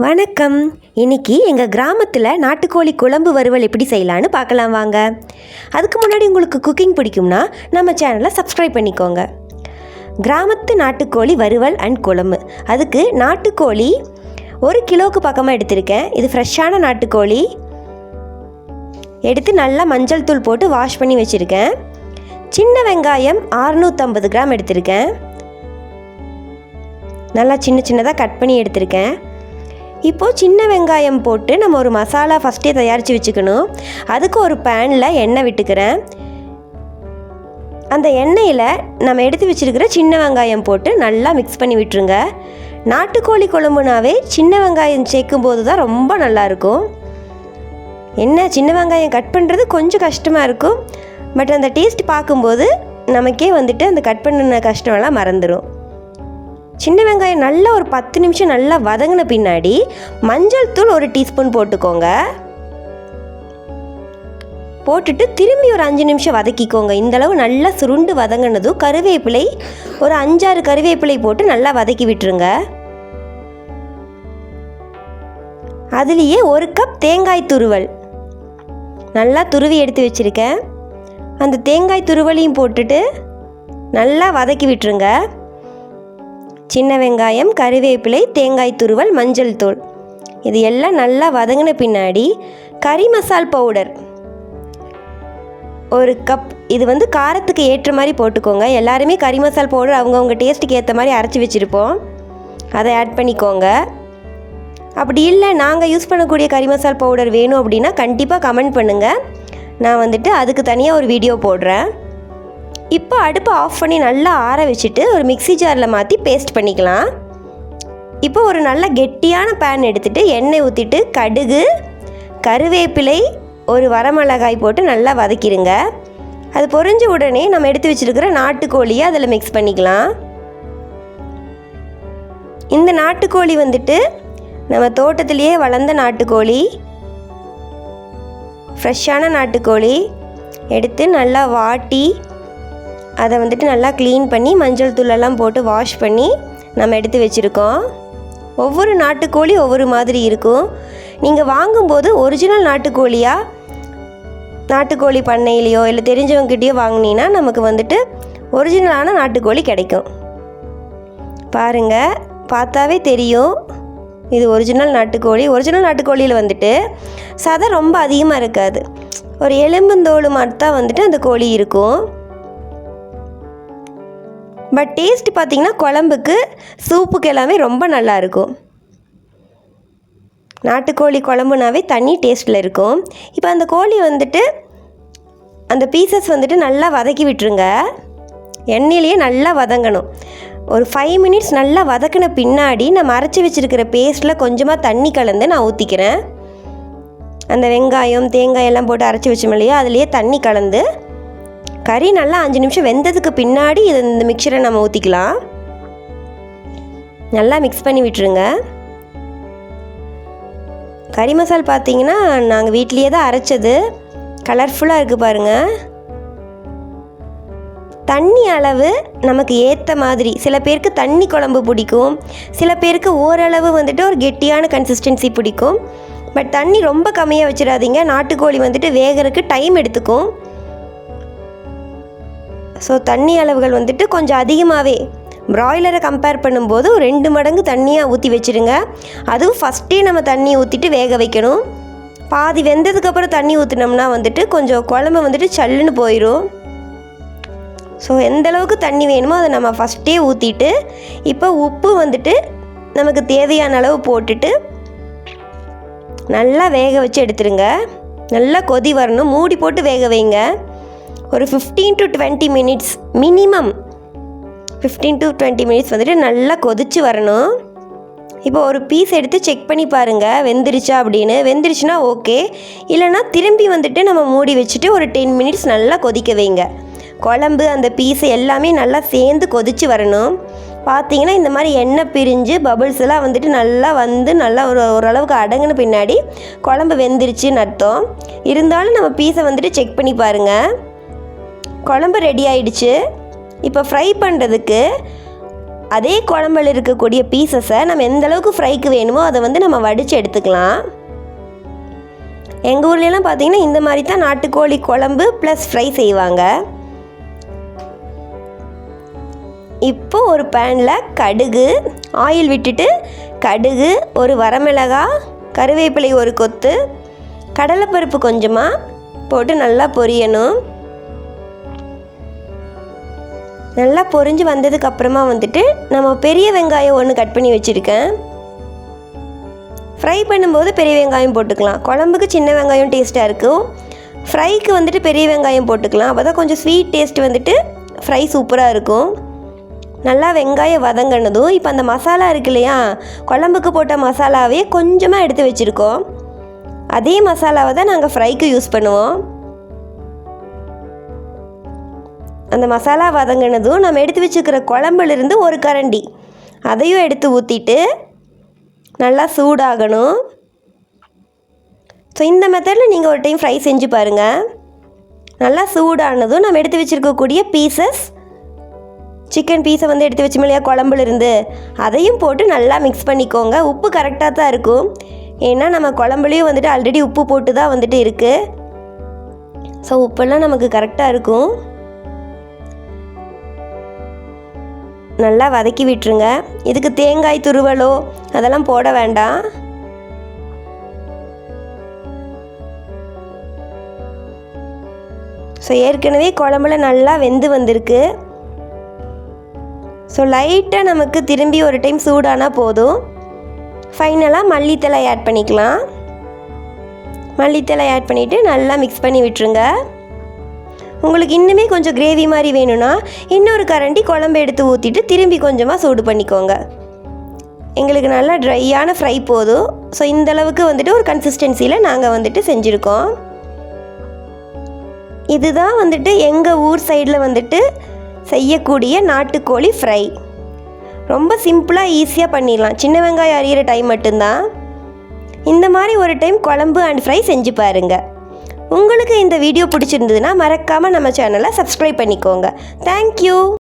வணக்கம். இன்னைக்கு எங்கள் கிராமத்தில் நாட்டுக்கோழி குழம்பு வறுவல் எப்படி செய்யலான்னு பார்க்கலாம் வாங்க. அதுக்கு முன்னாடி உங்களுக்கு குக்கிங் பிடிக்கும்னா நம்ம சேனலை சப்ஸ்கிரைப் பண்ணிக்கோங்க. கிராமத்து நாட்டுக்கோழி வறுவல் அண்ட் குழம்பு. அதுக்கு நாட்டுக்கோழி ஒரு கிலோவுக்கு பக்கமாக எடுத்திருக்கேன். இது ஃப்ரெஷ்ஷான நாட்டுக்கோழி. எடுத்து நல்லா மஞ்சள் தூள் போட்டு வாஷ் பண்ணி வச்சுருக்கேன். சின்ன வெங்காயம் 650 கிராம் எடுத்திருக்கேன். நல்லா சின்ன சின்னதாக கட் பண்ணி எடுத்திருக்கேன். இப்போது சின்ன வெங்காயம் போட்டு நம்ம ஒரு மசாலா ஃபஸ்ட்டே தயாரித்து வச்சுக்கணும். அதுக்கு ஒரு பேனில் எண்ணெய் விட்டுக்கிறேன். அந்த எண்ணெயில் நம்ம எடுத்து வச்சுருக்கிற சின்ன வெங்காயம் போட்டு நல்லா மிக்ஸ் பண்ணி விட்டுருங்க. நாட்டுக்கோழி குழம்புனாவே சின்ன வெங்காயம் சேர்க்கும் போது தான் ரொம்ப நல்லாயிருக்கும் என்ன சின்ன வெங்காயம் கட் பண்ணுறது கொஞ்சம் கஷ்டமாக இருக்கும். பட் அந்த டேஸ்ட் பார்க்கும்போது நமக்கே வந்துட்டு அந்த கட் பண்ணின கஷ்டமெல்லாம் மறந்துடும் சின்ன வெங்காயம் நல்லா ஒரு பத்து நிமிஷம் நல்லா வதங்கின பின்னாடி மஞ்சள் தூள் ஒரு டீஸ்பூன் போட்டுக்கோங்க. போட்டுட்டு திரும்பி ஒரு அஞ்சு நிமிஷம் வதக்கிக்கோங்க. இந்தளவு நல்லா சுருண்டு வதங்கினதும் கருவேப்பிலை ஒரு அஞ்சாறு கருவேப்பிலை போட்டு நல்லா வதக்கி விட்டுருங்க. அதுலேயே ஒரு கப் தேங்காய் துருவல். நல்லா துருவி எடுத்து வச்சுருக்கேன். அந்த தேங்காய் துருவலையும் போட்டுட்டு நல்லா வதக்கி விட்டுருங்க. சின்ன வெங்காயம் கறிவேப்பிலை தேங்காய் துருவல் மஞ்சள் தூள். இது எல்லாம் நல்லா வதங்கின பின்னாடி கறி மசால் பவுடர். ஒரு கப் இது வந்து காரத்துக்கு ஏற்ற மாதிரி போட்டுக்கோங்க. எல்லாருமே கறி மசால் பவுடர் அவங்கவுங்க டேஸ்ட்டுக்கு ஏற்ற மாதிரி அரைச்சி வச்சுருப்போம். அதை ஆட் பண்ணிக்கோங்க. அப்படி இல்லை நாங்கள் யூஸ் பண்ணக்கூடிய கறி மசால் பவுடர் வேணும் அப்படின்னா கண்டிப்பாக கமெண்ட் பண்ணுங்கள் நான் வந்துட்டு அதுக்கு தனியாக ஒரு வீடியோ போடுறேன். இப்போ அடுப்பை ஆஃப் பண்ணி நல்லா ஆற வச்சுட்டு ஒரு மிக்ஸி ஜாரில் மாற்றி பேஸ்ட் பண்ணிக்கலாம். இப்போ ஒரு நல்ல கெட்டியான பேன் எடுத்துகிட்டு எண்ணெய் ஊற்றிட்டு கடுகு கருவேப்பிலை ஒரு வரமிளகாய் போட்டு நல்லா வதக்கிடுங்க அது பொரிஞ்ச உடனே நம்ம எடுத்து வச்சிருக்கிற நாட்டுக்கோழியை அதில் மிக்ஸ் பண்ணிக்கலாம். இந்த நாட்டுக்கோழி வந்துட்டு நம்ம தோட்டத்திலேயே வளர்ந்த நாட்டுக்கோழி ஃப்ரெஷ்ஷான நாட்டுக்கோழி எடுத்து நல்லா வாட்டி அதை வந்துட்டு நல்லா க்ளீன் பண்ணி மஞ்சள் தூளெல்லாம் போட்டு வாஷ் பண்ணி நம்ம எடுத்து வச்சுருக்கோம். ஒவ்வொரு நாட்டுக்கோழி ஒவ்வொரு மாதிரி இருக்கும். நீங்கள் வாங்கும்போது ஒரிஜினல் நாட்டுக்கோழியா நாட்டுக்கோழி பண்ணையிலையோ இல்லை தெரிஞ்சவங்ககிட்டயோ வாங்கினீங்கன்னா நமக்கு வந்துட்டு ஒரிஜினலான நாட்டுக்கோழி கிடைக்கும். பாருங்கள் பார்த்தாவே தெரியும். இது ஒரிஜினல் நாட்டுக்கோழி. ஒரிஜினல் நாட்டுக்கோழியில் வந்துட்டு சதை ரொம்ப அதிகமாக இருக்காது. ஒரு எலும்புந்தோடு மட்டும் தான் வந்துட்டு அந்த கோழி இருக்கும். பட் டேஸ்ட் பார்த்திங்கன்னா குழம்புக்கு சூப்புக்கு எல்லாமே ரொம்ப நல்லா இருக்கும் நாட்டுக்கோழி குழம்புனாவே தனி டேஸ்ட்டில் இருக்கும். இப்போ அந்த கோழி வந்துட்டு அந்த பீசஸ் வந்துட்டு நல்லா வதக்கி விட்டுருங்க. எண்ணெயிலேயே நல்லா வதங்கணும். ஒரு ஃபைவ் மினிட்ஸ் நல்லா வதக்கின பின்னாடி நம்ம அரைச்சி வச்சுருக்கிற பேஸ்ட்டில் கொஞ்சமாக தண்ணி கலந்து நான் ஊற்றிக்கிறேன் அந்த வெங்காயம் தேங்காய் எல்லாம் போட்டு அரைச்சி வச்சோம் இல்லையா? அதுலேயே தண்ணி கலந்து கறி நல்லா அஞ்சு நிமிஷம் வெந்ததுக்கு பின்னாடி இது இந்த மிக்சரை நம்ம ஊற்றிக்கலாம் நல்லா மிக்ஸ் பண்ணி விட்டுருங்க. கறி மசால் பார்த்தீங்கன்னா நாங்கள் வீட்லேயே தான் அரைச்சது. கலர்ஃபுல்லாக இருக்குது பாருங்கள் தண்ணி அளவு நமக்கு ஏற்ற மாதிரி. சில பேருக்கு தண்ணி குழம்பு பிடிக்கும். சில பேருக்கு ஓரளவு வந்துட்டு ஒரு கெட்டியான கன்சிஸ்டன்சி பிடிக்கும். பட் தண்ணி ரொம்ப கம்மியாக வச்சிடாதீங்க. நாட்டுக்கோழி வந்துட்டு வேகிறதுக்கு டைம் எடுத்துக்கும். ஸோ தண்ணி அளவுகள் வந்துட்டு கொஞ்சம் அதிகமாகவே ப்ராய்லரை கம்பேர் பண்ணும்போது ரெண்டு மடங்கு தண்ணியாக ஊற்றி வச்சுருங்க. அதுவும் ஃபஸ்ட்டே நம்ம தண்ணி ஊற்றிட்டு வேக வைக்கணும். பாதி வெந்ததுக்கப்புறம் தண்ணி ஊற்றினோம்னா வந்துட்டு கொஞ்சம் குழம்பு வந்துட்டு சல்லுன்னு போயிடும் ஸோ எந்த அளவுக்கு தண்ணி வேணுமோ அதை நம்ம ஃபஸ்ட்டே ஊற்றிட்டு இப்போ உப்பு வந்துட்டு நமக்கு தேவையான அளவு போட்டுட்டு நல்லா வேக வச்சு எடுத்துருங்க. நல்லா கொதி வரணும். மூடி போட்டு வேக வைங்க. ஒரு fifteen to twenty minutes minimum fifteen to twenty minutes வந்துட்டு நல்லா கொதிச்சு வரணும். இப்போ ஒரு பீஸ் எடுத்து செக் பண்ணி பாருங்கள் வெந்துருச்சா அப்படின்னு. வெந்துருச்சுன்னா ஓகே இல்லைன்னா திரும்பி வந்துட்டு நம்ம மூடி வச்சுட்டு ஒரு டென் மினிட்ஸ் நல்லா கொதிக்க வைங்க. குழம்பு அந்த பீஸ் எல்லாமே நல்லா சேர்ந்து கொதிச்சு வரணும். பார்த்தீங்கன்னா இந்த மாதிரி எண்ணெய் பிரிஞ்சு பபுள்ஸ் எல்லாம் வந்துட்டு நல்லா வந்து நல்லா ஒரு ஓரளவுக்கு அடங்கின பின்னாடி குழம்பு வெந்துருச்சுன்னு அர்த்தம். இருந்தாலும் நம்ம பீஸை வந்துட்டு செக் பண்ணி பாருங்கள் குழம்பு ரெடி ஆயிடுச்சு. இப்போ ஃப்ரை பண்ணுறதுக்கு அதே குழம்புல இருக்கக்கூடிய பீசஸை நம்ம எந்த அளவுக்கு ஃப்ரைக்கு வேணுமோ அதை வந்து நம்ம வடித்து எடுத்துக்கலாம். எங்கள் ஊர்லலாம் பார்த்தீங்கன்னா இந்த மாதிரி தான் நாட்டுக்கோழி குழம்பு ப்ளஸ் ஃப்ரை செய்வாங்க. இப்போ ஒரு பேனில் கடுகு ஆயில் விட்டுட்டு கடுகு ஒரு வரமிளகா கருவேப்பிலை ஒரு கொத்து கடலைப்பருப்பு கொஞ்சமாக போட்டு நல்லா பொரியணும். நல்லா பொறிஞ்சு வந்ததுக்கு அப்புறமா வந்துட்டு நம்ம பெரிய வெங்காயம் ஒன்று கட் பண்ணி வச்சுருக்கேன். ஃப்ரை பண்ணும்போது பெரிய வெங்காயம் போட்டுக்கலாம். குழம்புக்கு சின்ன வெங்காயம் டேஸ்ட்டாக இருக்கும். ஃப்ரைக்கு வந்துட்டு பெரிய வெங்காயம் போட்டுக்கலாம். அப்போ தான் கொஞ்சம் ஸ்வீட் டேஸ்ட் வந்துட்டு ஃப்ரை சூப்பராக இருக்கும். நல்லா வெங்காயம் வதங்கினதும் இப்போ அந்த மசாலா இருக்கு இல்லையா? குழம்புக்கு போட்ட மசாலாவே கொஞ்சமாக எடுத்து வச்சுருக்கோம். அதே மசாலாவை தான் நாங்கள் ஃப்ரைக்கு யூஸ் பண்ணுவோம். அந்த மசாலா வதங்கினதும் நம்ம எடுத்து வச்சுக்கிற குழம்புலேருந்து ஒரு கரண்டி. அதையும் எடுத்து ஊற்றிட்டு நல்லா சூடாகணும். ஸோ இந்த மெத்தடில் நீங்கள் ஒரு டைம் ஃப்ரை செஞ்சு பாருங்கள் நல்லா சூடானதும் நம்ம எடுத்து வச்சுருக்கக்கூடிய பீசஸ் சிக்கன் பீஸை வந்து எடுத்து வச்சோம் இல்லையா குழம்புலேருந்து. அதையும் போட்டு நல்லா மிக்ஸ் பண்ணிக்கோங்க. உப்பு கரெக்டாக தான் இருக்கும். ஏன்னா நம்ம குழம்புலேயும் வந்துட்டு ஆல்ரெடி உப்பு போட்டு தான் வந்துட்டு இருக்குது ஸோ உப்பெல்லாம் நமக்கு கரெக்டாக இருக்கும். நல்லா வதக்கி விட்டுருங்க. இதுக்கு தேங்காய் துருவலோ அதெல்லாம் போட வேண்டாம். ஸோ ஏற்கனவே குழம்புல நல்லா வெந்து வந்திருக்கு. ஸோ லைட்டாக நமக்கு திரும்பி ஒரு டைம் சூடானால் போதும். ஃபைனலாக மல்லித்தலை ஆட் பண்ணிக்கலாம். மல்லித்தலை ஆட் பண்ணிவிட்டு நல்லா மிக்ஸ் பண்ணி விட்டுருங்க. உங்களுக்கு இன்னுமே கொஞ்சம் கிரேவி மாதிரி வேணும்னா இன்னொரு கரண்டி குழம்பு எடுத்து ஊற்றிட்டு திரும்பி கொஞ்சமாக சூடு பண்ணிக்கோங்க. எங்களுக்கு நல்லா ட்ரையான ஃப்ரை போதும். ஸோ இந்தளவுக்கு வந்துட்டு ஒரு கன்சிஸ்டன்சியில் நாங்கள் வந்துட்டு செஞ்சுருக்கோம். இதுதான் வந்துட்டு எங்கள் ஊர் சைடில் வந்துட்டு செய்யக்கூடிய நாட்டுக்கோழி ஃப்ரை ரொம்ப சிம்பிளாக ஈஸியாக பண்ணிடலாம். சின்ன வெங்காயம் அறிகிற டைம் மட்டும்தான். இந்த மாதிரி ஒரு டைம் குழம்பு அண்ட் ஃப்ரை செஞ்சு பாருங்கள் உங்களுக்கு இந்த வீடியோ பிடிச்சிருந்ததுன்னா மறக்காமல் நம்ம சேனலை சப்ஸ்கிரைப் பண்ணிக்கோங்க. தேங்க்யூ